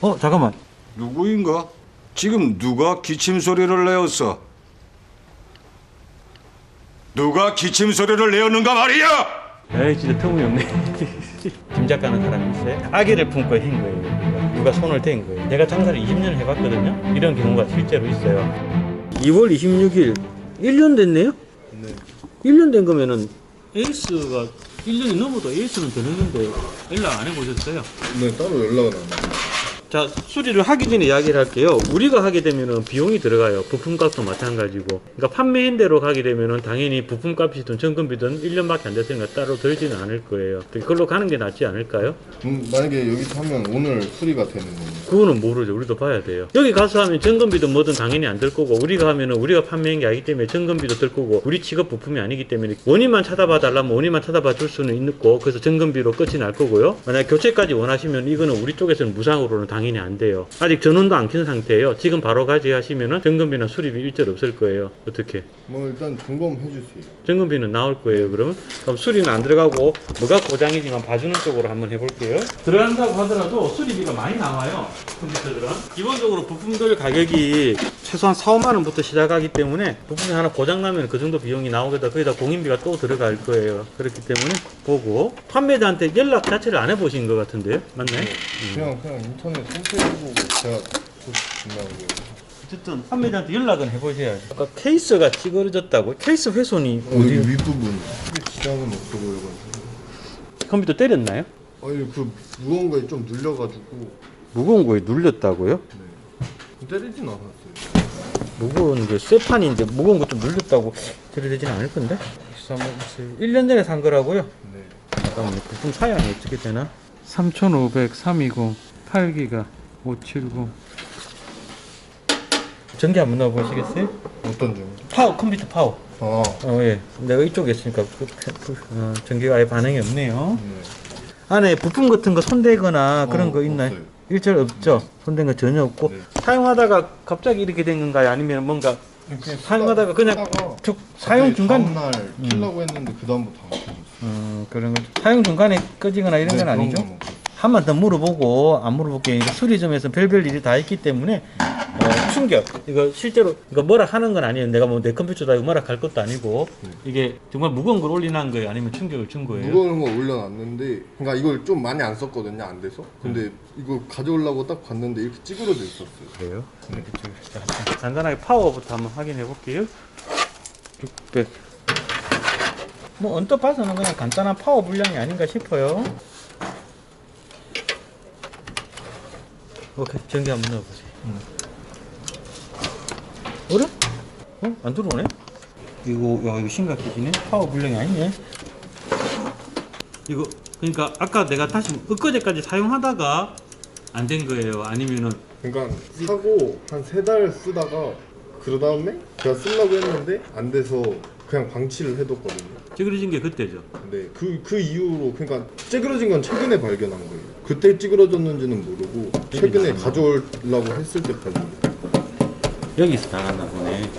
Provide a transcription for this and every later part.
어 잠깐만 누구인가? 지금 누가 기침 소리를 내었어? 누가 기침 소리를 내었는가 말이야? 에이 진짜 터무니없네 김 작가는 사람이 있어요 아기를 품고 한 거예요 누가, 누가 손을 댄 거예요 내가 장사를 20년을 해봤거든요 이런 경우가 실제로 있어요 2월 26일 1년 됐네요? 네 1년 된 거면은 에이스가 1년이 넘어도 에이스는 되는데 연락 안 해보셨어요? 네, 따로 연락은 안 해요. 자 수리를 하기 전에 이야기를 할게요. 우리가 하게 되면은 비용이 들어가요. 부품값도 마찬가지고. 그러니까 판매인 대로 가게 되면은 당연히 부품값이든 점검비든 1년밖에 안 됐으니까 따로 들지는 않을 거예요. 그걸로 가는 게 낫지 않을까요? 음, 만약에 여기서 하면 오늘 수리가 되는 거예요. 그거는 모르죠. 우리도 봐야 돼요. 여기 가서 하면 점검비든 뭐든 당연히 안 들 거고 우리가 하면은 우리가 판매한 게 아니기 때문에 점검비도 들 거고 우리 취급 부품이 아니기 때문에 원인만 찾아봐 달라면 원인만 찾아봐 줄 수는 있고 그래서 점검비로 끝이 날 거고요. 만약 교체까지 원하시면 이거는 우리 쪽에서는 무상으로는 당연히 안 돼요 아직 전원도 안킨 상태예요 지금 바로 가지 하시면은 점검비나 수리비 일절 없을 거예요 어떻게 뭐 일단 점검해 주세요. 점검비는 나올 거예요. 그러면 그럼 수리는 안 들어가고 뭐가 고장이지만 봐주는 쪽으로 한번 해볼게요. 들어간다고 하더라도 수리비가 많이 나와요. 컴퓨터들은 기본적으로 부품들 가격이 최소한 4, 5만 원부터 시작하기 때문에 부품이 하나 고장 나면 그 정도 비용이 나오겠다. 거기다 공인비가 또 들어갈 거예요. 그렇기 때문에 보고 판매자한테 연락 자체를 안 해보신 것 같은데요, 맞나요? 그냥 그냥 인터넷 홈페이지 보고 제가 거예요. 어쨌든 판매자한테 연락은 해보셔야죠. 아까 케이스가 찌그러졌다고? 케이스 훼손이 여기 어디? 윗부분 지장은 없어 보여가지고. 컴퓨터 때렸나요? 아니 그 무거운 거에 좀 눌려가지고 무거운 거에 눌렸다고요? 네. 때리진 않았어요. 무거운 게 쇠판인데 무거운 거좀 눌렸다고 들이대지는 않을 건데? 1년 전에 산 거라고요? 네. 잠깐만요. 부품 사양이 어떻게 되나? 3500, 320, 8기가, 570. 전기 한번 넣어보시겠어요? 어떤 점? 파워, 컴퓨터 파워. 아, 어, 예. 내가 이쪽에 있으니까 그, 그, 어, 전기가 아예 반응이 없네요. 네. 안에 부품 같은 거 손대거나 그런 어, 거 있나요? 없어요. 일절 없죠? 손댄 거 전혀 없고. 네. 사용하다가 갑자기 이렇게 된 건가요? 아니면 뭔가 그냥 사용하다가 그냥 쓰다가 쭉 사용 중간 다음날 키려고 했는데 그 다음부터 안 켰어요. 음, 그런 거 사용 중간에 꺼지거나 이런 네, 건 그런 아니죠? 건 없어요. 한 번 더 물어보고 안 물어볼게. 이거 수리점에서 별별 일이 다 있기 때문에 어, 충격. 이거 실제로 이거 뭐라 하는 건 아니에요. 내가 뭐 내 컴퓨터다 이거 뭐라 할 것도 아니고. 이게 정말 무거운 걸 올리는 거예요? 아니면 충격을 준 거예요? 무거운 거 올려놨는데 그러니까 이걸 좀 많이 안 썼거든요 안 돼서. 근데 이거 가져오려고 딱 봤는데 이렇게 찌그러져 있었어요. 그래요? 네. 자, 간단하게 파워부터 한번 확인해 볼게요. 600. 뭐 언뜻 봐서는 그냥 간단한 파워 분량이 아닌가 싶어요 오케이 전기 한번 넣어보세요 어래? 어? 안 들어오네? 이거 야 이거 심각해지네? 파워 분량이 아니네? 이거 그러니까 아까 내가 다시 엊그제까지 사용하다가 안 된 거예요? 아니면은 그러니까 사고 한 세 달 쓰다가 그 다음에 제가 쓰려고 했는데 안 돼서 그냥 방치를 해뒀거든요. 찌그러진 게 그때죠. 근데 그, 그 이후로 그러니까 찌그러진 건 최근에 발견한 거예요 그때 찌그러졌는지는 모르고 최근에? 가져오려고 했을 때 발견 여기서 나갔나 보네.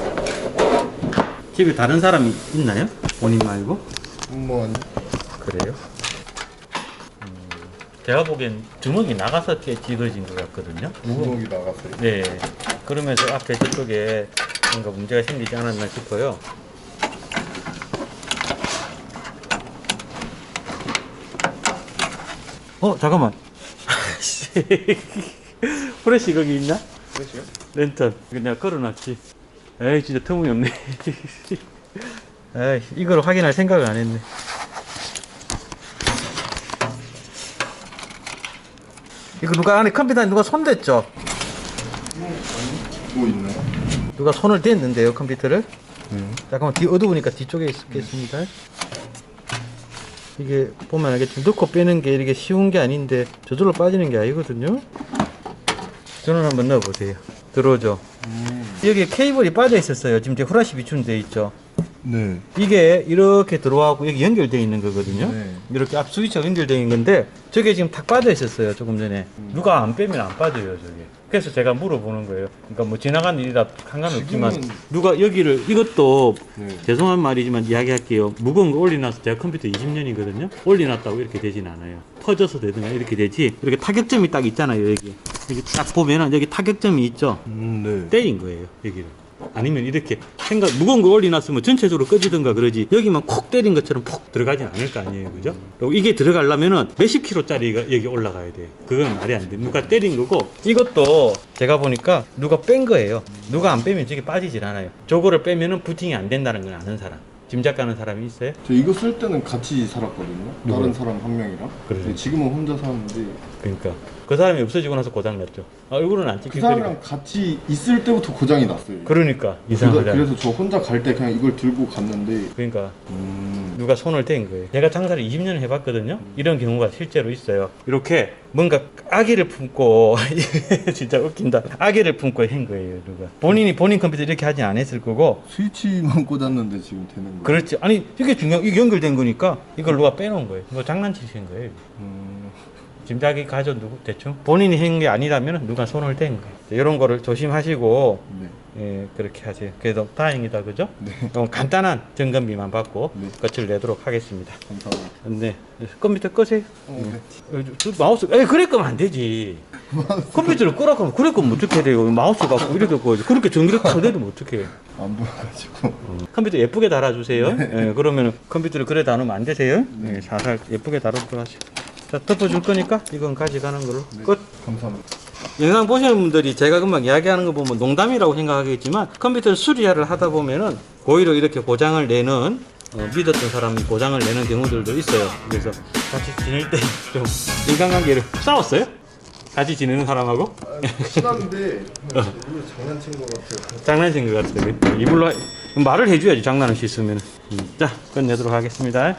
집에 다른 사람이 있나요? 본인 말고? 뭐 아니 그래요? 음, 제가 보기엔 주먹이 나가서 찌- 찌그러진 것 같거든요. 구멍이 나갔어요 네. 그러면서 앞에 저쪽에 뭔가 문제가 생기지 않았나 싶어요. 어, 잠깐만. 프레시 거기 있나? 그렇죠? 랜턴 이거 내가 걸어놨지 에이 진짜 터무니없네 에이 이걸 확인할 생각을 안 했네 이거 누가 안에 컴퓨터에 누가 손댔죠? 뭐 있나요? 누가 손을 댔는데요 컴퓨터를 잠깐만 뒤 어두우니까 뒤쪽에 있겠습니다 이게 보면 알겠지만 넣고 빼는 게 이렇게 쉬운 게 아닌데 저절로 빠지는 게 아니거든요. 전원 한번 넣어보세요. 들어오죠? 여기 케이블이 빠져 있었어요. 지금 제 후라시 비추는 데 있죠 네. 이게 이렇게 들어와고 여기 연결되어 있는 거거든요. 네. 이렇게 앞 스위치가 연결되어 있는 건데 저게 지금 탁 빠져 있었어요 조금 전에 누가 안 빼면 안 빠져요 저게 그래서 제가 물어보는 거예요 그러니까 뭐 지나가는 일이라 상관없지만 지금은- 누가 여기를 이것도 네. 죄송한 말이지만 이야기할게요 무거운 거 올려놔서 제가 컴퓨터 20년이거든요 올려놨다고 이렇게 되진 않아요 퍼져서 되든가 이렇게 되지 이렇게 타격점이 딱 있잖아요 여기 여기 딱 보면은 여기 타격점이 있죠 음, 네. 때린 거예요 여기를 아니면 이렇게 생각 무거운 거 올려놨으면 전체적으로 꺼지든가 그러지 여기만 콕 때린 것처럼 푹 들어가진 않을 거 아니에요. 그죠? 그리고 이게 들어가려면은 몇십 킬로짜리가 여기 올라가야 돼 그건 말이 안 돼. 누가 때린 거고 이것도 제가 보니까 누가 뺀 거예요. 누가 안 빼면 저게 빠지질 않아요. 저거를 빼면은 부팅이 안 된다는 걸 아는 사람 짐작 가는 사람이 있어요? 저 이거 쓸 때는 같이 살았거든요. 다른 사람 한 명이랑. 그래요? 근데 지금은 혼자 사는데 그러니까. 그 사람이 없어지고 나서 고장 났죠. 아, 얼굴은 안 그 찍힐 거니까 사람이랑 같이 있을 때부터 고장이 났어요. 그러니까. 그래서, 이상하잖아 그래서 저 혼자 갈 때 그냥 이걸 들고 갔는데 그러니까. 음, 누가 손을 댄 거예요. 제가 장사를 20년 해봤거든요. 이런 경우가 실제로 있어요. 이렇게 뭔가 아기를 품고 진짜 웃긴다. 아기를 품고 한 거예요, 누가. 본인이 본인 컴퓨터 이렇게 하진 않았을 거고. 스위치만 꽂았는데 지금 되는 거예요. 그렇지. 아니 이게 중요. 이게 연결된 거니까 이걸 누가 빼놓은 거예요. 뭐 장난치신 거예요. 음, 짐작이 가죠, 누구 대충. 본인이 한 게 아니라면 누가 손을 댄 거예요. 이런 거를 조심하시고 네. 예, 그렇게 하세요. 그래도 다행이다, 그죠? 네. 어, 간단한 점검비만 받고 네. 끝을 내도록 하겠습니다. 감사합니다. 네. 컴퓨터 끄세요. 어, 네. 어, 저 마우스, 에 그래 끄면 안 되지. 컴퓨터를 끄라고 하면 그래 끄면 어떻게 돼요? 마우스 갖고 이렇게 꺼야지. 그렇게 전기를 켜내도 어떻게 해? 안 보여가지고. 컴퓨터 예쁘게 달아주세요. 예, 그러면 컴퓨터를 그래 다루면 안 되세요. 네, 살살 예쁘게 다루도록 하시고. 자, 덮어줄 거니까 이건 가져가는 걸로 끝. 감사합니다. 영상 보시는 분들이 제가 금방 이야기하는 거 보면 농담이라고 생각하겠지만 컴퓨터 수리를 하다 보면은 고의로 이렇게 고장을 내는 어, 믿었던 사람이 고장을 내는 경우들도 있어요. 그래서 같이 지낼 때 좀 인간관계를 싸웠어요? 같이 지내는 사람하고 친한데 이거 장난친 것 같아요. 장난친 것 같아요. 이불로 하- 말을 해줘야지 장난을 씻으면. 자 끝내도록 하겠습니다.